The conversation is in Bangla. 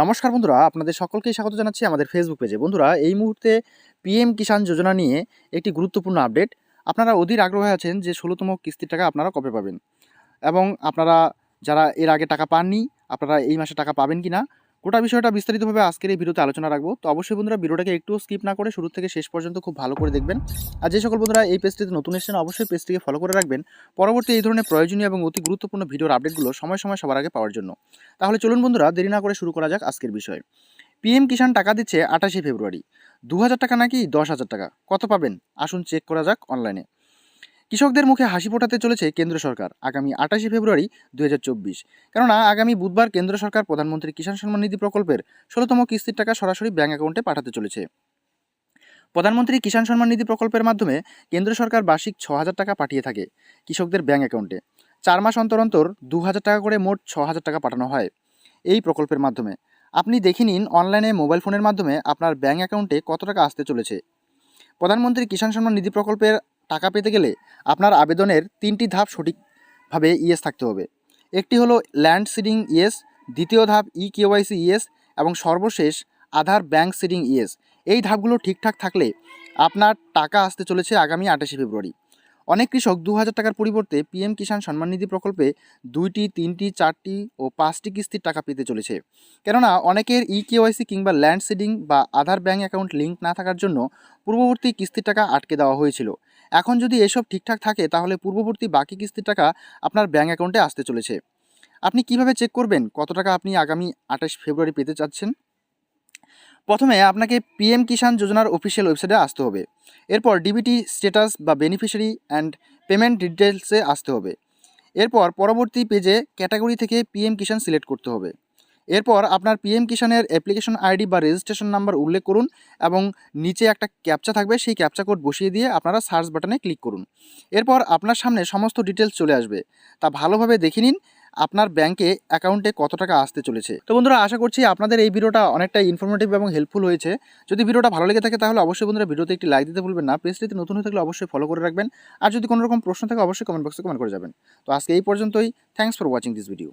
নমস্কার বন্ধুরা, আপনাদের সকলকেই স্বাগত জানাচ্ছি আমাদের ফেসবুক পেজে বন্ধুরা, এই মুহূর্তে পিএম কিষাণ যোজনা নিয়ে একটি গুরুত্বপূর্ণ আপডেট আপনারা অধীর আগ্রহে আছেন যে ষোলোতম কিস্তির টাকা আপনারা কবে পাবেন? এবং আপনারা যারা এর আগে টাকা পাননি, আপনারা এই মাসে টাকা পাবেন কি না গোটা বিষয়টা বিস্তারিতভাবে আজকের এই ভিডিওতে আলোচনা রাখব। তো অবশ্যই বন্ধুরা ভিডিওটাকে একটু স্কিপ না করে শুরু থেকে শেষ পর্যন্ত খুব ভালো করে দেখবেন। আর যে সকল বন্ধুরা এই পেজটিতে নতুন এসেছেন, অবশ্যই পেজটিকে ফলো করে রাখবেন। পরবর্তী এই ধরনের প্রয়োজনীয় এবং অতি গুরুত্বপূর্ণ ভিডিওর আপডেটগুলো সময় সময় সবার আগে পাওয়ার জন্য। তাহলে চলুন বন্ধুরা, দেরি না করে শুরু করা যাক আজকের বিষয়। পিএম কিষাণ টাকা দিচ্ছে আঠাশে ফেব্রুয়ারি। দু হাজার টাকা নাকি দশ হাজার টাকা? কত পাবেন? আসুন চেক করা যাক অনলাইনে কৃষকদের মুখে হাসি ফোটাতে চলেছে কেন্দ্র সরকার আগামী আঠাশে ফেব্রুয়ারি দু হাজার চব্বিশ। কেননা আগামী বুধবার কেন্দ্র সরকার প্রধানমন্ত্রী কিষাণ সম্মান নিধি প্রকল্পের ষোলোতম কিস্তির টাকা সরাসরি ব্যাঙ্ক অ্যাকাউন্টে পাঠাতে চলেছে। প্রধানমন্ত্রী কিষাণ সম্মান নিধি প্রকল্পের মাধ্যমে কেন্দ্র সরকার বার্ষিক ছ হাজার টাকা পাঠিয়ে থাকে কৃষকদের ব্যাঙ্ক অ্যাকাউন্টে। চার মাস অন্তর অন্তর দু হাজার টাকা করে মোট ছ হাজার টাকা পাঠানো হয় এই প্রকল্পের মাধ্যমে। আপনি দেখে নিন অনলাইনে মোবাইল ফোনের মাধ্যমে আপনার ব্যাঙ্ক অ্যাকাউন্টে কত টাকা আসতে চলেছে। প্রধানমন্ত্রী কিষাণ সম্মান নিধি প্রকল্পের টাকা পেতে গেলে আপনার আবেদনের তিনটি ধাপ সঠিকভাবে ইয়েস থাকতে হবে। একটি হলো ল্যান্ড সিডিং ইয়েস, দ্বিতীয় ধাপ ই কেওয়াইসি ইয়েস এবং সর্বশেষ আধার ব্যাংক সিডিং ইয়েস। এই ধাপগুলো ঠিকঠাক থাকলে আপনার টাকা আসতে চলেছে আগামী আঠাশে ফেব্রুয়ারি। অনেক কৃষক দু হাজার টাকার পরিবর্তে পিএম কিষাণ সম্মান নিধি প্রকল্পে দুইটি, তিনটি, চারটি ও পাঁচটি কিস্তির টাকা পেতে চলেছে। কেননা অনেকের ই কেওয়াইসি কিংবা ল্যান্ড সিডিং বা আধার ব্যাংক অ্যাকাউন্ট লিঙ্ক না থাকার জন্য পূর্ববর্তী কিস্তির টাকা আটকে দেওয়া হয়েছিল। এখন যদি এসব ঠিকঠাক থাকে, তাহলে পূর্ববর্তী বাকি কিস্তির টাকা আপনার ব্যাঙ্ক অ্যাকাউন্টে আসতে চলেছে। আপনি কীভাবে চেক করবেন? কত টাকা আপনি আগামী আঠাশ ফেব্রুয়ারি পেতে চাচ্ছেন? প্রথমে আপনাকে পিএম কিষাণ যোজনার অফিসিয়াল ওয়েবসাইটে আসতে হবে। এরপর ডিবিটি স্ট্যাটাস বা বেনিফিশিয়ারি অ্যান্ড পেমেন্ট ডিটেলসে আসতে হবে। এরপর পরবর্তী পেজে ক্যাটাগরি থেকে পিএম কিষাণ সিলেক্ট করতে হবে। এরপর আপনার পিএম কিষাণের অ্যাপ্লিকেশন আইডি বা রেজিস্ট্রেশন নাম্বার উল্লেখ করুন এবং নিচে একটা ক্যাপচা থাকবে, সেই ক্যাপচা কোড বসিয়ে দিয়ে আপনারা সার্চ বাটনে ক্লিক করুন। এরপর আপনার সামনে সমস্ত ডিটেলস চলে আসবে। তা ভালোভাবে দেখে নিন, আপনার ব্যাংকে অ্যাকাউন্টে কত টাকা আসতে চলেছে। তো বন্ধুরা, আশা করছি আপনাদের এই ভিডিওটা অনেকটা ইনফরমেটিভ এবং হেল্পফুল হয়েছে। যদি ভিডিওটা ভালো লেগে থাকে, তাহলে অবশ্যই বন্ধুরা ভিডিওতে একটি লাইক দিতে ভুলবেন না। পেজটিতে নতুন হয়ে থাকলে অবশ্যই ফলো করে রাখবেন। আর যদি কোনো রকম প্রশ্ন থাকে, অবশ্যই কমেন্ট বক্সে কমেন্ট করে যাবেন। তো আজকে এই পর্যন্তই। Thanks for watching this video